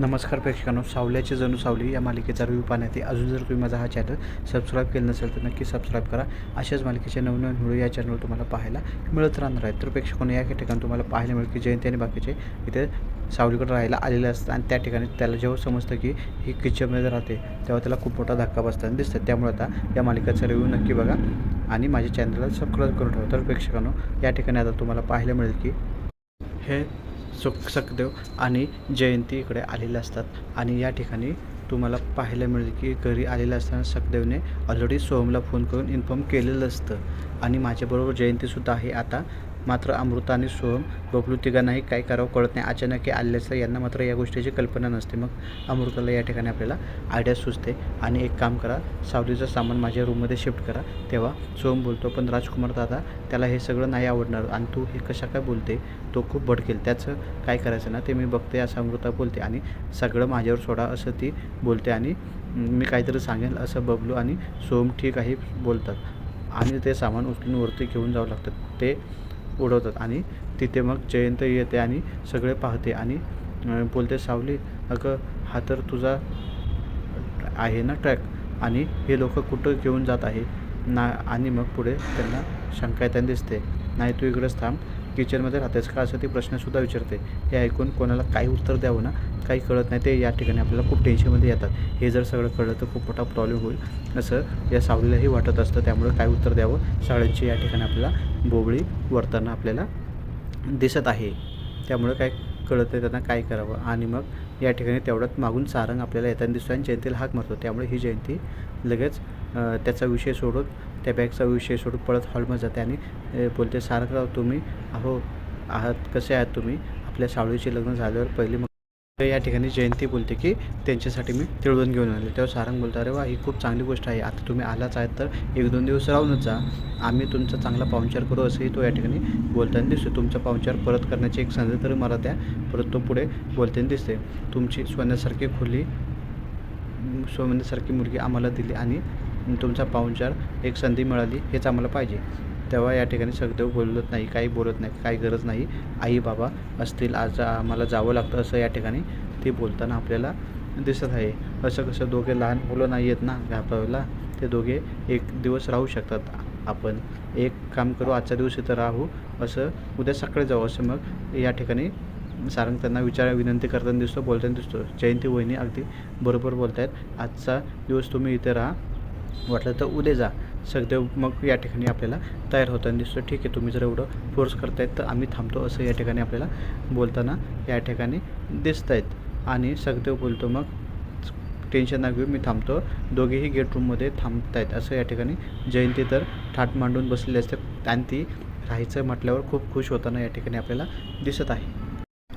नमस्कार प्रेक्षकांनो सावल्याची जणू सावली या मालिकेचा रिव्ह्यू पाहण्यात अजून जर तुम्ही माझा हा चॅनल सबस्क्राईब केलं नसेल तर नक्की सबस्क्राईब करा. अशाच मालिकेचे नवनवीन व्हिडिओ या चॅनलवर तुम्हाला पाहायला मिळत राहणार आहेत. तर प्रेक्षकांनो या ठिकाणी तुम्हाला पाहायला मिळेल की जयंती आणि बाकीचे इथे सावलीकडे राहायला आलेले असतात आणि त्या ठिकाणी त्याला जेव्हा समजतं की ही किचनमध्ये राहते तेव्हा त्याला खूप मोठा धक्का बसताना दिसतात त्यामुळे आता या मालिकेचा रिव्ह्यू नक्की बघा आणि माझ्या चॅनलला सबस्क्राईब करून ठेवा. तर प्रेक्षकांनो या ठिकाणी आता तुम्हाला पाहायला मिळेल की हे सुख सखदेव आणि जयंती इकडे आलेले असतात. आणि या ठिकाणी तुम्हाला पाहायला मिळेल की घरी आलेलं असताना सखदेवने ऑलरेडी सोहमला फोन करून इन्फॉर्म केलेलं असतं. आणि माझ्याबरोबर जयंतीसुद्धा आहे आता. मात्र अमृता आणि सोहम बबलू तिघांनाही काय करावं कळत नाही. अचानक आल्याचं यांना मात्र या गोष्टीची कल्पना नसते. मग अमृताला या ठिकाणी आपल्याला आयडिया सुचते. आणि एक काम करा सावलीचं सामान माझ्या रूममध्ये शिफ्ट करा. तेव्हा सोहम बोलतो पण राजकुमार दादा त्याला हे सगळं नाही आवडणार. आणि तू हे कशा काय बोलते? तो खूप भडकेल. त्याचं काय करायचं ना ते मी बघते असं अमृता बोलते. आणि सगळं माझ्यावर सोडा असं ती बोलते. आणि मी काहीतरी सांगेल असं बबलू आणि सोहम ठीक आहे बोलतात. आणि ते सामान उचलून वरती घेऊन जावं लागतं. ते उडवतात. आणि तिथे मग जयंत येते आणि सगळे पाहते आणि बोलते सावली अगं हा तर तुझा आहे ना ट्रॅक आणि हे लोक कुठं घेऊन जात आहे? ना आणि मग पुढे त्यांना शंका येताना दिसते. नाही तू इकडेच थांब. किचनमध्ये राहतेस का असं ते प्रश्नसुद्धा विचारते हे ऐकून कोणाला काही उत्तर द्यावं ना काही कळत नाही. ते या ठिकाणी आपल्याला खूप टेन्शनमध्ये येतात. हे जर सगळं कळलं तर खूप मोठा प्रॉब्लेम होईल. असं या सावलीलाही वाटत असतं. त्यामुळे काय उत्तर द्यावं? सगळ्यांची या ठिकाणी आपल्याला बोबळी वरताना आपल्याला दिसत आहे. त्यामुळे काय कळत आहे त्यांना काय करावं. आणि मग या ठिकाणी तेवढ्यात मागून सारंग आपल्याला येताना दिसतो आणि जयंतीला हाक मारतो. त्यामुळे ही जयंती लगेच त्याचा विषय सोडून त्या बॅगचा विषय सोडून पळत हॉलमध्ये जाते आणि बोलते बोलते सारंगराव तुम्ही अहो आहात कसे आहात तुम्ही? आपल्या साळूचे लग्न झाल्यावर पहिले मग या ठिकाणी जयंती बोलते की त्यांच्यासाठी मी तिळवून घेऊन आले. तेव्हा सारंग बोलतो अरे वा ही खूप चांगली गोष्ट आहे. आता तुम्ही आलाच आहेत तर एक दोन दिवस राहूनच जा. आम्ही तुमचा चांगला पाहुणचार करू असंही तो या ठिकाणी बोलताना दिसतो. तुमचा पाहुणचार परत करण्याची एक संधी तरी मला द्या. परत तो पुढे बोलताना दिसते तुमची सोन्यासारखी खुली सोन्यासारखी मुलगी आम्हाला दिली आणि तुमचा पाहुणचार एक संधी मिळाली हेच आम्हाला पाहिजे. तेव्हा या ठिकाणी सगदेव बोलत नाही काही बोलत नाही काही गरज नाही. आई बाबा असतील आज आम्हाला जावं लागतं असं या ठिकाणी ते बोलताना आपल्याला दिसत आहे. असं कसं दोघे लहान मुलं नाही आहेत ना घाबरावेला ते दोघे एक दिवस राहू शकतात. आपण एक काम करू आजच्या दिवशी तर राहू असं उद्या सकाळी जाऊ असं मग या ठिकाणी सारंग त्यांना विचार विनंती करताना दिसतो बोलताना दिसतो. जयंती वहिनी अगदी बरोबर बोलत आहेत आजचा दिवस तुम्ही इथे राहा. वाटलं तर उद्या जा. सगदेव मग या ठिकाणी आपल्याला तयार होताना दिसतो. ठीक आहे तुम्ही जर एवढं फोर्स करतायत तर आम्ही थांबतो असं या ठिकाणी आपल्याला बोलताना या ठिकाणी दिसत आहेत आणि सखदेव बोलतो मग टेन्शन ना घेऊ मी थांबतो. दोघेही गेट रूममध्ये थांबत आहेत असं या ठिकाणी जयंती तर ठाट मांडून बसलेली असते. आणि ती राहायचं म्हटल्यावर खूप खुश होताना या ठिकाणी आपल्याला दिसत आहे.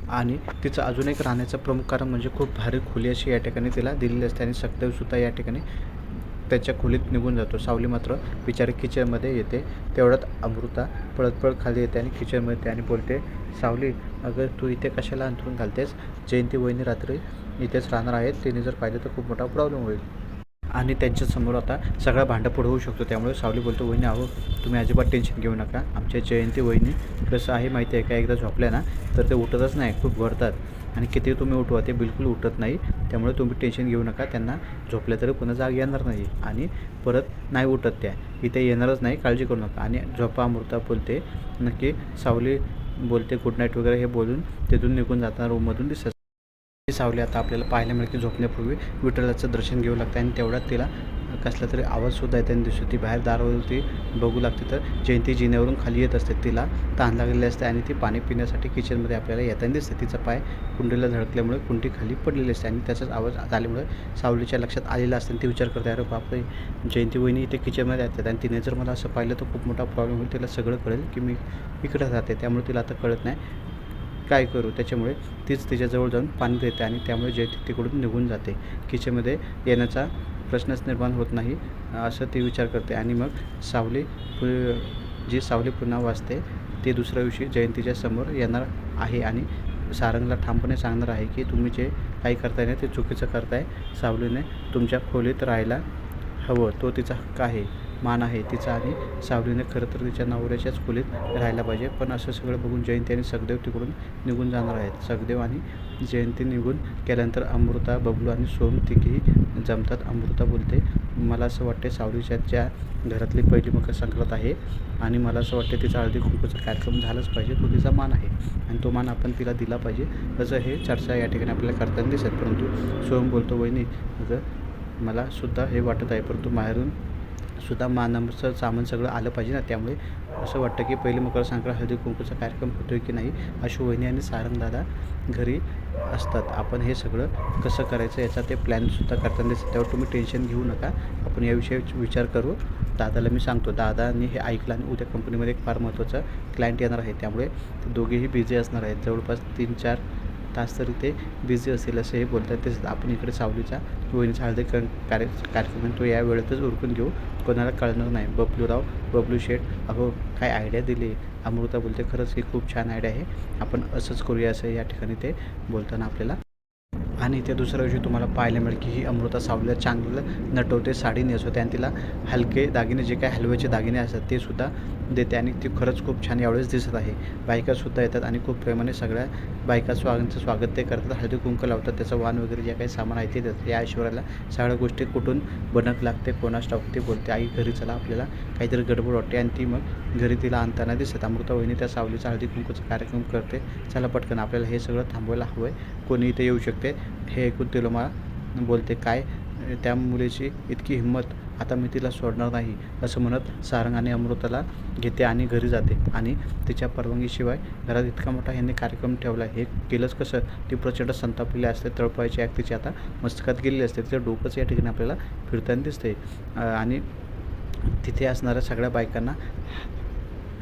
आणि तिचं अजून एक राहण्याचं प्रमुख कारण म्हणजे खूप भारी खुली अशी या ठिकाणी तिला दिलेली असते. आणि सखदेवसुद्धा या ठिकाणी त्याच्या खोलीत निघून जातो. सावली मात्र बिचारी किचनमध्ये येते. तेवढ्यात अमृता पळत पळत खाली येते आणि किचनमध्ये येते आणि बोलते सावली अगं तू इथे कशाला अंथरून घालतेस? जयंती वहिनी रात्री इथेच राहणार आहेत. तिने जर पाहिलं तर खूप मोठा प्रॉब्लेम होईल. आणि त्यांच्यासमोर आता सगळा भांडं पुढं होऊ शकतो. त्यामुळे सावली बोलतो वहिनी अहो तुम्ही अजिबात टेन्शन घेऊ नका. आमच्या जयंती वहिनी कसं आहे माहिती आहे का? एकदा झोपल्या ना तर ते उठतच नाही. खूप भरतात आणि किती तुम्ही उठवा ते बिलकुल उठत नाही. त्यामुळे तुम्ही टेन्शन घेऊ नका. त्यांना झोपल्या तरी पुन्हा जाग येणार नाही. आणि परत नाही उठत त्या. इथे येणारच नाही काळजी करू नका. आणि झोपा अमृता बोलते. नक्की सावली बोलते गुड नाईट वगैरे हे बोलून तिथून निघून जाताना रूममधून दिसत ही सावली आता आपल्याला पाहायला मिळते की झोपण्यापूर्वी विठ्ठलाचं दर्शन घेऊ लागतं आणि तेवढ्यात तिला कसला तरी आवाजसुद्धा येताना दिसतो. ती बाहेर दारावरती बघू लागते तर जयंती जिन्यावरून खाली येत असते. तिला तहान लागलेली असते आणि ती पाणी पिण्यासाठी किचनमध्ये आपल्याला येताना दिसते. तिचा पाय कुंडीला धडकल्यामुळे कुंडी खाली पडलेली असते आणि त्याचाच आवाज आल्यामुळे सावलीच्या लक्षात आलेला असते आणि ती विचार करते अरे बापरे जयंती वहिनी इथे किचनमध्ये येतात आणि तिने जर मला असं पाहिलं तर खूप मोठा प्रॉब्लेम होईल. तिला सगळं कळेल की मी इकडे राहते. त्यामुळे तिला आता कळत नाही. काय करू? त्याच्यामुळे तीच तिच्याजवळ जाऊन पाणी देते आणि त्यामुळे जे तिकडून निघून जाते. किचेमध्ये येण्याचा प्रश्नच निर्माण होत नाही असं ती विचार करते. आणि मग सावली पु- जी सावली पुन्हा वाचते ती दुसऱ्या दिवशी जयंतीच्या समोर येणार आहे आणि सारंगला ठामपणे सांगणार आहे की तुम्ही जे काही करताय ना ते चुकीचं करताय. सावलीने तुमच्या खोलीत राहायला हवं. तो तिचा हक्क आहे. मान आहे. तिचा आणि सावलीने खरं तर तिच्या नवऱ्याच्याच खोलीत राहायला पाहिजे. पण असं सगळं बघून जयंती आणि सखदेव तिकडून निघून जाणार आहेत. सखदेव आणि जयंती निघून गेल्यानंतर अमृता बबलू आणि सोम तिघेही जमतात. अमृता बोलते मला असं वाटते सावलीच्या ज्या घरातली पहिली मकर संक्रांत आहे आणि मला असं वाटतं तिचा हळदी कुंकूचा कार्यक्रम झालाच पाहिजे. तो तिचा मान आहे आणि तो मान आपण तिला दिला पाहिजे. असं हे चर्चा या ठिकाणी आपल्याला करताना दिसत. परंतु सोहम बोलतो वहिनी अगं मला सुद्धा हे वाटत आहे. परंतु बाहेरून सुद्धा मानाचं सामान सगळं आलं पाहिजे ना त्यामुळे असं वाटतं की पहिली मकर संक्रांत हळदी कुंकूचा कार्यक्रम होतो की नाही अशी वहिनी आणि सारंगदादा घरी असतात. आपण हे सगळं कसं करायचं याचा ते प्लॅनसुद्धा करताना दिसतं त्यावर तुम्ही टेन्शन घेऊ नका. आपण याविषयी विचार करू. दादाला मी सांगतो दादानी हे ऐकलं आणि उद्या कंपनीमध्ये एक फार महत्त्वाचा क्लायंट येणार आहे. त्यामुळे ते दोघेही बिझी असणार आहेत. जवळपास तीन चार तास तरी ते बिझी असेल असं हे बोलतात. तसेच आपण इकडे सावलीचा वहिनीचा हळदी क कार्य कार्यक्रम तो या वेळेतच उरकून घेऊ. कोणाला कळणार नाही. बबलूराव बबलू शेठ अहो काय आयडिया दिली? अमृता बोलते खरंच ही खूप छान आयडिया आहे. आपण असंच करूया असं या ठिकाणी ते बोलताना आपल्याला आणि त्या दुसऱ्या दिवशी तुम्हाला पाहायला मिळेल की ही अमृता सावलीला चांगलं नटवते साडी नेसवते आणि तिला हलके दागिने जे काही हलव्याचे दागिने असतात ते सुद्धा देते आणि ती खरंच खूप छान यावेळेस दिसत आहे. बायकासुद्धा येतात आणि खूप प्रेमाने सगळ्या बायका स्वागतचं स्वागत ते करतात. हळदी कुंकू लावतात त्याचं वाण वगैरे जे काही सामान आहे ते देतात. या ऐश्वर्याला सगळ्या गोष्टी कुठून बनक लागते कोणास ठाऊक ते बोलते. आई घरी चला आपल्याला काहीतरी गडबड वाटते आणि ती मग घरी तिला आणताना दिसत. अमृता वहिनी त्या सावलीचा हळदी कुंकूचा कार्यक्रम करते. चला पटकन आपल्याला हे सगळं थांबवायला हवं आहे कोणी इथे येऊ शकते. हे ऐकून तिला मला बोलते काय? त्या मुलीची इतकी हिंमत आता मी तिला सोडणार नाही असं म्हणत सारंग आणि अमृताला घेते आणि घरी जाते. आणि तिच्या परवानगीशिवाय घरात इतका मोठा ह्यांनी कार्यक्रम ठेवला. हे केलंच कसं? ती प्रचंड संतापलेली असते. तळपायची ॲक तिची आता मस्तकात गेलेली असते. तिचं डोकंच या ठिकाणी आपल्याला फिरताना दिसते आणि तिथे असणाऱ्या सगळ्या बायकांना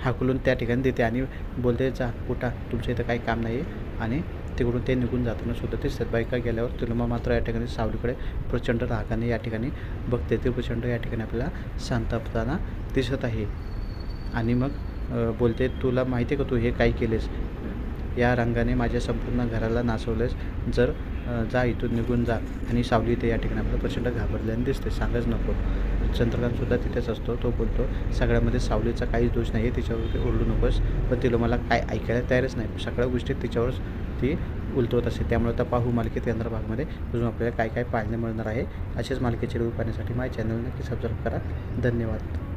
हाकलून त्या ठिकाणी देते आणि बोलते जा कुठा तुमच्या इथं काही काम नाही आहे आणि तिकडून ते निघून जाताना सुद्धा दिसतात बायका गेल्यावर तुलमा मात्र या ठिकाणी सावलीकडे प्रचंड रागाने या ठिकाणी बघते. ते प्रचंड या ठिकाणी आपल्याला संतापताना दिसत आहे. आणि मग बोलते तुला माहिती आहे का तू हे काय केलेस या रंगाने माझ्या संपूर्ण घराला नाचवलेस जर जा इथून निघून जा. आणि सावली ते या ठिकाणी आपल्याला प्रचंड घाबरल्याने दिसते. सांगच नको. चंद्रकांतसुद्धा तिथेच असतो. तो बोलतो सगळ्यामध्ये सावलीचा काहीच दोष नाही आहे तिच्यावर ते ओरडू नकोस. पण तिला मला काय ऐकायला तयारच नाही. सगळ्या गोष्टी तिच्यावरच ती उलटवत असते त्यामुळे आता पाहू मालिकेत येणाऱ्या भागमध्ये अजून आपल्याला काय काय पाहायला मिळणार आहे. असेच मालिकेचे रूप पाहण्यासाठी माझ्या चॅनल नक्की सबस्क्राईब करा. धन्यवाद.